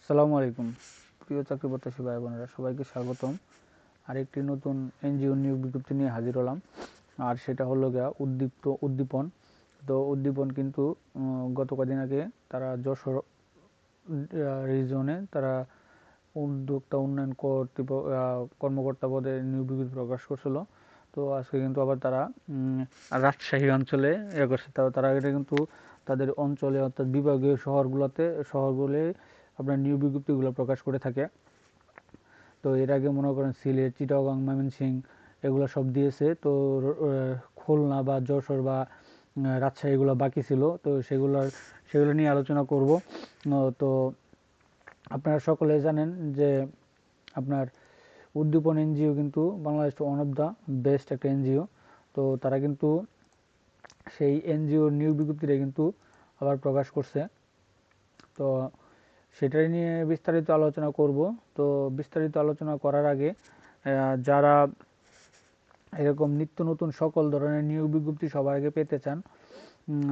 আসসালামু আলাইকুম। প্রিয় চাকরি প্রত্যাশী ভাই বোনেরা সবাইকে স্বাগতম। আরেকটি নতুন এনজিও নিয়োগ বিজ্ঞপ্তি নিয়ে হাজির হলাম। আর সেটা হলো গিয়া উদ্দীপ্ত উদ্দীপন। তো উদ্দীপন কিন্তু গত কদিন আগে তারা যশোর রিজনে তারা উদ্যোক্তা উন্নয়ন কর্তৃপ আহ, কর্মকর্তা পদে নিয়োগ বিজ্ঞপ্তি প্রকাশ করছিল। তো আজকে কিন্তু আবার তারা রাজশাহী অঞ্চলে ইয়ে করছে তারা এটা কিন্তু তাদের অঞ্চলে অর্থাৎ বিভাগীয় শহরগুলোতে শহরগুলো আপনার নিউ বিজ্ঞপ্তিগুলো প্রকাশ করে থাকে। তো এর আগে মনে করেন সিলেট, চিটাগাং, ময়মনসিংহ এগুলো সব দিয়েছে। তো খুলনা বা যশোর বা রাজশাহী এগুলো বাকি ছিল। তো সেগুলোর, সেগুলো নিয়ে আলোচনা করব। তো আপনারা সকলে জানেন যে আপনার উদ্দীপন এনজিও কিন্তু Bangladesh one of the best একটা এনজিও। তো তারা কিন্তু সেই এনজিও নিয়োগ বিজ্ঞপ্তিটা কিন্তু আবার প্রকাশ করছে। তো সেটাই নিয়ে বিস্তারিত আলোচনা করব। তো বিস্তারিত আলোচনা করার আগে যারা এরকম নিত্য নতুন সকল ধরনের নিয়োগ বিজ্ঞপ্তি সবার আগে পেতে চান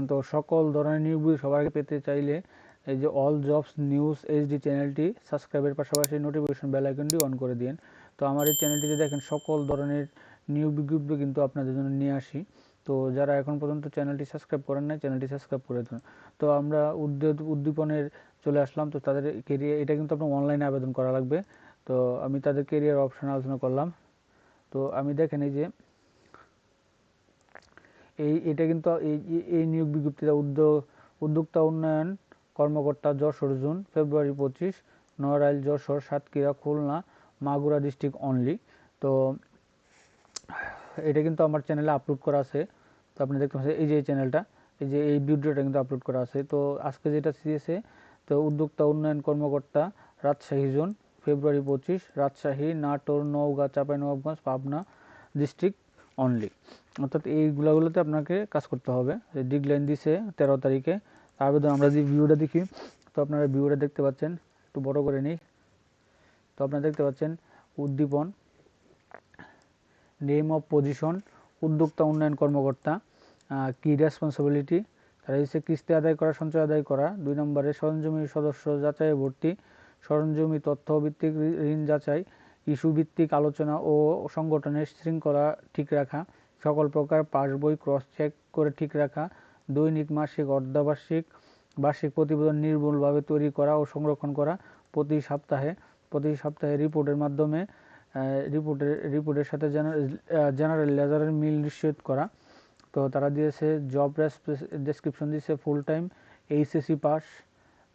তো সকল ধরনের নিয়োগ সবার আগে পেতে চাইলে এই যে অল জবস নিউজ এইচডি চ্যানেলটি সাবস্ক্রাইবের পাশাপাশি নোটিফিকেশন বেল আইকনটি অন করে দিন। তো আমার এই চ্যানেলটিতে দেখেন সকল ধরনের নিয়োগ বিজ্ঞপ্তি কিন্তু আপনাদের জন্য নিয়ে আসি। তো যারা এখন পর্যন্ত চ্যানেলটি সাবস্ক্রাইব করেন নাই, চ্যানেলটি সাবস্ক্রাইব করে দিন। তো আমরা উদ্যোগ উদ্দীপনের চলে আসলাম। তো তাদের কেরিয়ার এটা কিন্তু আপনার অনলাইনে আবেদন করা লাগবে। তো আমি তাদের কেরিয়ার অপশন আলোচনা করলাম। তো আমি দেখেন এই যে, এই, এটা কিন্তু এই নিয়োগ বিজ্ঞপ্তিটা উদ্যোগ, উদ্যোক্তা উন্নয়ন কর্মকর্তা যশোর জুন, ফেব্রুয়ারি পঁচিশ, নড়াইল, যশোর, সাতক্ষীরা, খুলনা, মাগুরা ডিস্ট্রিক্ট অনলি তো এটা কিন্তু আমার চ্যানেলে আপলোড করা আছে। তো আপনি দেখতে পাচ্ছেন এই যে চ্যানেলটা এই যে এই ভিডিওটা কিন্তু আপলোড করা আছে। তো আজকে যেটা দিয়েছে তো উদ্যোক্তা উন্নয়ন কর্মকর্তা রাজশাহী জোন, ফেব্রুয়ারি পঁচিশ, রাজশাহী, নাটোর, নওগাঁ, চাঁপাইনবাবগঞ্জ, পাবনা ডিস্ট্রিক্ট অনলি অর্থাৎ এইগুলোগুলোতে আপনাকে কাজ করতে হবে। ডিগলাইন দিছে তেরো তারিখে। আবেদন আমরা যদি ভিউটা দেখি, তো আপনারা ভিউটা দেখতে পাচ্ছেন। একটু বড় করে নিই। তো আপনারা দেখতে পাচ্ছেন উদ্দীপন নেম অফ পজিশন উদ্যোক্তা উন্নয়ন কর্মকর্তা কি রেসপন্সিবিলিটি তারা হচ্ছে কিস্তি আদায় করা, সঞ্চয় আদায় করা। দুই নম্বরে সরঞ্জমি সদস্য যাচাই ভর্তি, সরঞ্জমি তথ্য ভিত্তিক ঋণ যাচাই, ইস্যু ভিত্তিক আলোচনা ও সংগঠনের শৃঙ্খলা ঠিক রাখা, সকল প্রকার পাস বই ক্রস চেক করে ঠিক রাখা, দৈনিক, মাসিক, অর্ধবার্ষিক, বার্ষিক প্রতিবেদন নির্ভুলভাবে তৈরি করা ও সংরক্ষণ করা প্রতি সপ্তাহে প্রতি সপ্তাহে রিপোর্টের মাধ্যমে রিপোর্টের রিপোর্টের সাথে জেনারেল লেজারের মিল নিশ্চিত করা। তো তারা দিয়েছে জব ডেসক্রিপশন দিয়েছে full time HSC pass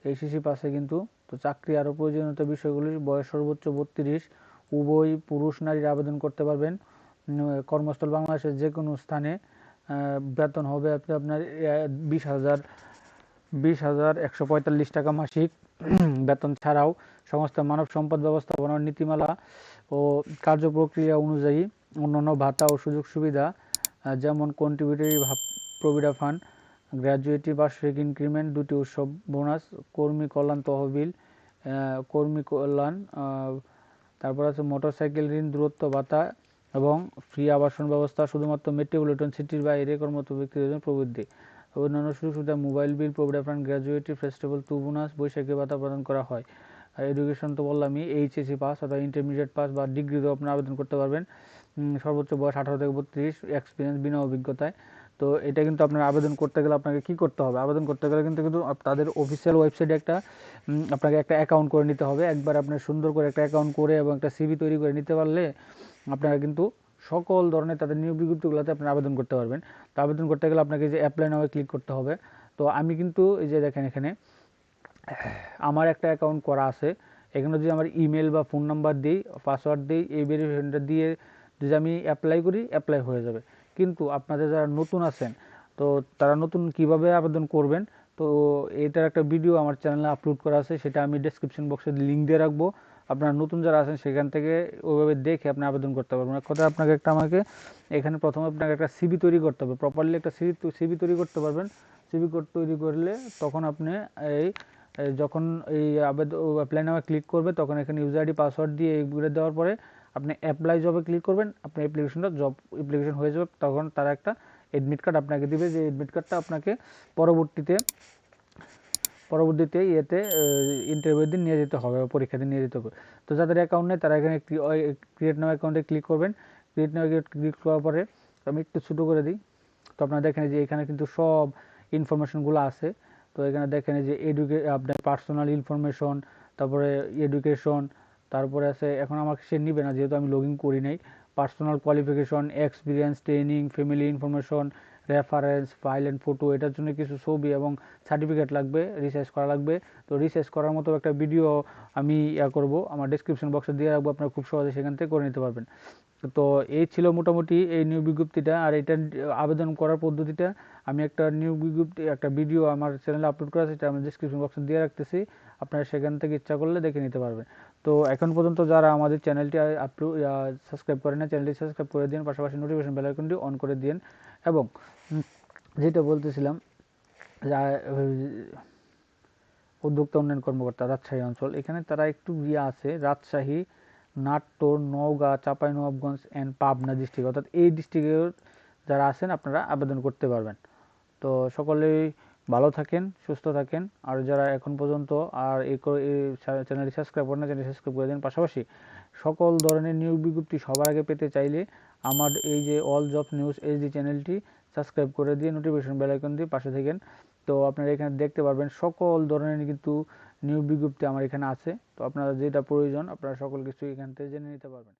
HSC পাসে কিন্তু, তো চাকরি আরও প্রয়োজনীয়তা বিষয়গুলি, বয়স সর্বোচ্চ বত্রিশ, উভয় পুরুষ নারীর আবেদন করতে পারবেন। কর্মস্থল বাংলাদেশের যে কোনো স্থানে বেতন হবে আপনি আপনার বিশ হাজার বিশ হাজার একশো পঁয়তাল্লিশ টাকা মাসিক। বেতন ছাড়াও সমস্ত মানব সম্পদ ব্যবস্থাপনার নীতিমালা ও কার্যপ্রক্রিয়া অনুযায়ী অন্যান্য ভাতা ও সুযোগ সুবিধা যেমন কন্ট্রিবিউটরি প্রভিডা ফান্ড, গ্র্যাজুয়েটি বার্ষিক ইনক্রিমেন্ট, দুটি উৎসব, বোনাস, কর্মী কল্যাণ তহবিল কর্মী কল্যাণ তারপর আছে মোটরসাইকেল ঋণ, দূরত্ব ভাতা এবং ফ্রি আবাসন ব্যবস্থা, শুধুমাত্র মেট্রোপলিটন সিটির বাইরে কর্মরত ব্যক্তিদের জন্য প্রবৃদ্ধি। অন্যান্য সুযোগ সুবিধা mobile bill provident fund, gratuity, festival two bonus, বৈশাখী ভাতা প্রদান করা হয়। এডুকেশন তো বললামই, এইচএসসি পাস অথবা ইন্টারমিডিয়েট পাস বা ডিগ্রিতেও আপনি আবেদন করতে পারবেন। সর্বোচ্চ বয়স আঠারো থেকে বত্রিশ এক্সপিরিয়েন্স বিনা অভিজ্ঞতায়। তো এটা কিন্তু আপনার আবেদন করতে গেলে আপনাকে কি করতে হবে? আবেদন করতে গেলে কিন্তু কিন্তু তাদের অফিসিয়াল ওয়েবসাইটে একটা আপনাকে একটা অ্যাকাউন্ট করে নিতে হবে। একবার আপনার সুন্দর করে একটা অ্যাকাউন্ট করে এবং একটা সিভি তৈরি করে নিতে পারলে আপনারা কিন্তু সকল ধরনের তাদের নিয়োগ বিজ্ঞপ্তিগুলোতে আপনি আবেদন করতে পারবেন। তো আবেদন করতে গেলে আপনাকে যে অ্যাপ্লাই নামে ক্লিক করতে হবে। তো আমি কিন্তু এই যে দেখেন এখানে, আমার একটা অ্যাকাউন্ট করা আছে। এখানে যদি আমার ইমেল বা ফোন নাম্বার দিই পাসওয়ার্ড দিই, এই ভেরিফিকেশনটা দিয়ে যদি আমি অ্যাপ্লাই করি অ্যাপ্লাই হয়ে যাবে। কিন্তু আপনাদের যারা নতুন আছেন, তো তারা নতুন কীভাবে আবেদন করবেন, তো এটার একটা ভিডিও আমার চ্যানেলে আপলোড করা আছে, সেটা আমি ডেসক্রিপশন বক্সে লিঙ্ক দিয়ে রাখব। আপনারা নতুন যারা আছেন, সেখান থেকে ওইভাবে দেখে আপনি আবেদন করতে পারবেন। কথা আপনাকে একটা আমাকে, এখানে প্রথমে আপনাকে একটা সিবি তৈরি করতে হবে। প্রপারলি একটা সিবি সিবি তৈরি করতে পারবেন। সিবি তৈরি করলে তখন আপনি এই এই যখন এই আবেদন অ্যাপ্লাই নামে ক্লিক করবে, তখন এখানে ইউজার আইডি পাসওয়ার্ড দিয়ে এইগুলো দেওয়ার পরে আপনি অ্যাপ্লাই জবে ক্লিক করবেন আপনার অ্যাপ্লিকেশনটা জব অ্যাপ্লিকেশন হয়ে যাবে, তখন তারা একটা এডমিট কার্ড আপনাকে দিবে। যে এডমিট কার্ডটা আপনাকে পরবর্তীতে পরবর্তীতে ইয়েতে ইন্টারভিউ দিন নিয়ে যেতে হবে পরীক্ষা দিন নিয়ে যেতে হবে। তো যাদের অ্যাকাউন্ট নেই, তারা এখানে ক্রিয়েট নাও অ্যাকাউন্টে ক্লিক করবেন। ক্রিয়েট নাও ক্লিক করার পরে আমি একটু ছোটো করে দিই। তো আপনারা দেখেন যে এখানে কিন্তু সব ইনফরমেশনগুলো আছে। তো এখানে দেখেন যে এডুকে আপনার পার্সোনাল ইনফরমেশন তারপরে এডুকেশন তারপরে আছে, এখন আমাকে সে নিবে না, যেহেতু আমি লগ ইন করি নাই। Personal qualification experience training family information reference file and photo এটার জন্য কিছু ছবি এবং সার্টিফিকেট লাগবে রিসার্চ করা লাগবে। তো রিসার্চ করার মতো একটা ভিডিও আমি ইয়া করব, আমার ডিসক্রিপশন বক্সে দিয়ে রাখব, আপনারা খুব সহজে সেখান থেকে করে নিতে পারবেন। তো এই ছিল মোটামুটি এই নিউ বিজ্ঞপ্তিটা, আর এটা আবেদন করার পদ্ধতিটা। আমি একটা নিউ বিজ্ঞপ্তি, একটা ভিডিও আমার চ্যানেলে আপলোড করা আছে এটা আমি ডিসক্রিপশন বক্সে দিয়ে রাখতেছি। আপনারা সেখান থেকে ইচ্ছা করলে দেখে নিতে পারবেন। তো এখন পর্যন্ত যারা আমাদের চ্যানেলটি আপলোড সাবস্ক্রাইব করেন না, চ্যানেলটি সাবস্ক্রাইব করে দিন, পাশাপাশি নোটিফিকেশন বেল আইকনটি অন করে দিন এবং যেটা বলতেছিলাম উদ্যোক্তা উন্নয়ন কর্মকর্তা রাজশাহী অঞ্চল, এখানে তারা একটু ইয়ে আছে রাজশাহী, নাটোর, নওগাঁ, চাঁপাইনবাবগঞ্জ অ্যান্ড পাবনা ডিস্ট্রিক্ট অর্থাৎ এই ডিস্ট্রিক্টের যারা আছেন আপনারা আবেদন করতে পারবেন। তো সকলেই ভালো থাকেন, সুস্থ থাকেন। আর যারা এখন পর্যন্ত আর এই চ্যানেলটি সাবস্ক্রাইব করেন চ্যানেল সাবস্ক্রাইব করে দিন। পাশাপাশি সকল ধরনের নিয়োগ বিজ্ঞপ্তি সবার আগে পেতে চাইলে আমার এই যে অল জব নিউজ এই যে চ্যানেলটি সাবস্ক্রাইব করে দিয়ে নোটিফিকেশন বেল আইকন দিয়ে পাশে থাকেন। তো আপনারা এখানে দেখতে পারবেন সকল ধরনের কিন্তু নিয়োগ বিজ্ঞপ্তি আমার এখানে আছে। তো আপনারা যেটা প্রয়োজন আপনারা সকল কিছু এখান থেকে জেনে নিতে পারবেন।